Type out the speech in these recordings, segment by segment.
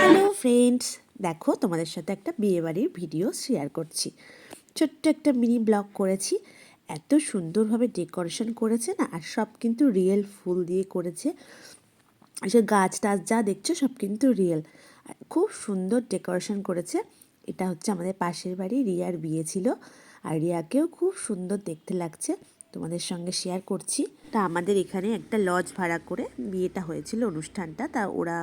Hello friends দেখো, তোমাদের সাথে একটা বিয়েবাড়ির ভিডিও শেয়ার করছি। ছোট্ট একটা মিনি ব্লগ করেছি। এত সুন্দরভাবে ডেকোরেশন করেছে না, আর সব কিন্তু রিয়েল ফুল দিয়ে করেছে। সে গাছ টাছ যা দেখছ, সব কিন্তু রিয়েল খুব সুন্দর ডেকোরেশন করেছে। এটা হচ্ছে আমাদের পাশের বাড়ি, রিয়ার বিয়ে ছিল। আর রিয়াকেও খুব সুন্দর দেখতে লাগছে। তোমাদের সঙ্গে শেয়ার করছি। তা আমাদের এখানে একটা লজ ভাড়া করে বিয়েটা হয়েছিল অনুষ্ঠানটা। তা ওরা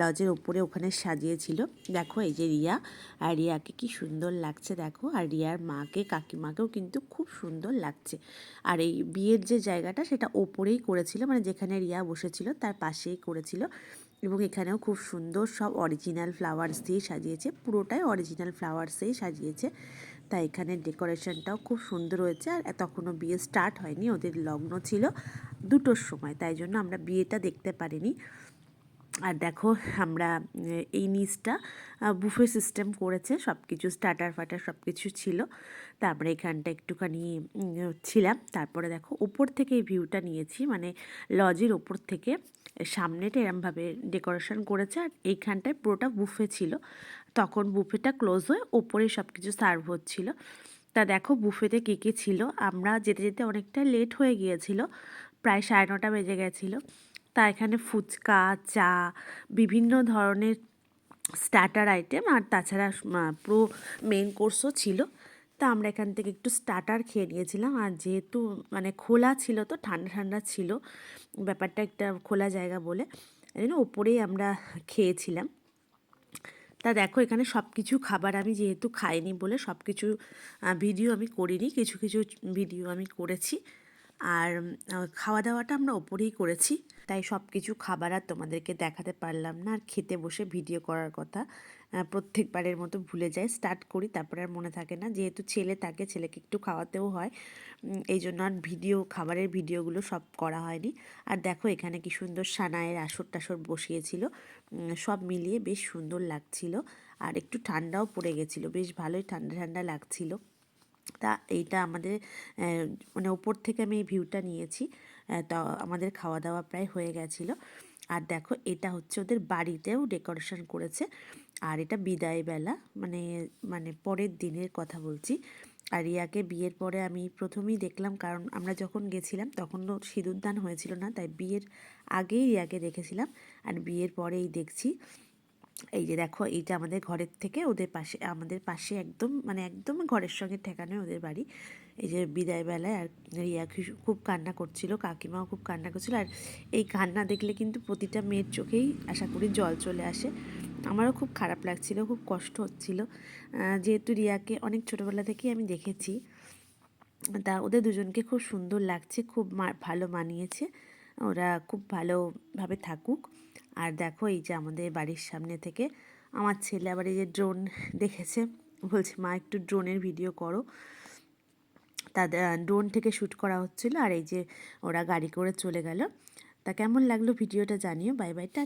লজের ওপরে ওখানে সাজিয়েছিল। দেখো এই যে রিয়া আর রিয়াকে কি সুন্দর লাগছে, দেখো। আর রিয়ার মাকে, কাকিমাকেও কিন্তু খুব সুন্দর লাগছে। আর এই বিয়ের যে জায়গাটা, সেটা ওপরেই করেছিল মানে যেখানে রিয়া বসেছিল, তার পাশেই করেছিল। এবং এখানেও খুব সুন্দর সব অরিজিনাল ফ্লাওয়ার্স দিয়ে সাজিয়েছে। পুরোটাই অরিজিনাল ফ্লাওয়ার্সেই সাজিয়েছে। তাই এখানে ডেকোরেশনটাও খুব সুন্দর হয়েছে আর তখনও বিয়ে স্টার্ট হয়নি, ওদের লগ্ন ছিল দুটোর সময়, তাই জন্য আমরা বিয়েটা দেখতে পারিনি। আর দেখো আমরা এই নিচটা বুফে সিস্টেম করেছে সব কিছু স্টার্টার ফাটার সব কিছু ছিল। তারপরে এখানটা একটুখানি ছিলাম, তারপরে দেখো উপর থেকে এই ভিউটা নিয়েছি মানে লজের ওপর থেকে। সামনেটা এরমভাবে ডেকোরেশন করেছে আর এইখানটায় পুরোটা বুফে ছিল। তখন বুফেটা ক্লোজ হয়ে ওপরে সব কিছু সার্ভ হচ্ছিল। তা দেখো বুফেতে কী কী ছিল। আমরা যেতে যেতে অনেকটা লেট হয়ে গিয়েছিল। প্রায় সাড়ে নটা বেজে গেছিল। তা এখানে ফুচকা, চা, বিভিন্ন ধরনের স্টার্টার আইটেম আর তাছাড়া পুরো মেন কোর্সও ছিল। তা আমরা এখান থেকে একটু স্টার্টার খেয়ে নিয়েছিলাম। আর যেহেতু মানে খোলা ছিল তো, ঠান্ডা ঠান্ডা ছিল, ব্যাপারটা একটা খোলা জায়গা বলে জন্য ওপরেই আমরা খেয়েছিলাম। তা দেখো এখানে সব কিছু খাবার আমি যেহেতু খাইনি বলে সব কিছু ভিডিও আমি করিনি, কিছু কিছু ভিডিও আমি করেছি। আর খাওয়া দাওয়াটা আমরা ওপরেই করেছি। তাই সব কিছু খাবার আর তোমাদেরকে দেখাতে পারলাম না। আর খেতে বসে ভিডিও করার কথা প্রত্যেকবারের মতো ভুলে যাই। স্টার্ট করি, তারপরে আর মনে থাকে না। যেহেতু ছেলে থাকে, ছেলেকে একটু খাওয়াতেও হয়। এই জন্য আর ভিডিও, খাবারের ভিডিওগুলো সব করা হয়নি। আর দেখো, এখানে কি সুন্দর সানায়ের আসর টাসর বসিয়েছিল সব মিলিয়ে বেশ সুন্দর লাগছিল। আর একটু ঠান্ডাও পড়ে গেছিল। বেশ ভালোই ঠান্ডা ঠান্ডা লাগছিল। তা এইটা আমাদের মানে ওপর থেকে আমি এই ভিউটা নিয়েছি তা আমাদের খাওয়া দাওয়া প্রায় হয়ে গেছিল। আর দেখো, এটা হচ্ছে ওদের বাড়িতেও ডেকোরেশন করেছে। আর এটা বিদায় বেলা মানে মানে পরের দিনের কথা বলছি। আর রিয়াকে বিয়ের পরে আমি প্রথমেই দেখলাম, কারণ আমরা যখন গেছিলাম তখন তো সিঁদুরদান হয়েছিল না, তাই বিয়ের আগেই রিয়াকে দেখেছিলাম। আর বিয়ের পরেই দেখছি এই যে দেখো, এইটা আমাদের ঘরের থেকে ওদের পাশে, আমাদের পাশে একদম মানে একদম ঘরের সঙ্গে ঠেকানো ওদের বাড়ি। এই যে বিদায়বেলায় আর রিয়া খুব কান্না করছিল, কাকিমাও খুব কান্না করছিল। আর এই কান্না দেখলে কিন্তু প্রতিটা মেয়ের চোখেই আশা করি জল চলে আসে। আমারও খুব খারাপ লাগছিল, খুব কষ্ট হচ্ছিল। যেহেতু রিয়াকে অনেক ছোটোবেলা থেকেই আমি দেখেছি, তা ওদের দুজনকে খুব সুন্দর লাগছে, খুব ভালো মানিয়েছে। ওরা খুব ভালোভাবে থাকুক। আর দেখো এই যে আমাদের বাড়ির সামনে থেকে আমার ছেলে আবার এই যে ড্রোন দেখেছে। বলছে, মা, একটু ড্রোনের ভিডিও করো। তাদের ড্রোন থেকে শ্যুট করা হচ্ছিল আর এই যে ওরা গাড়ি করে চলে গেল। তা কেমন লাগল ভিডিওটা জানিও। বাই বাইটা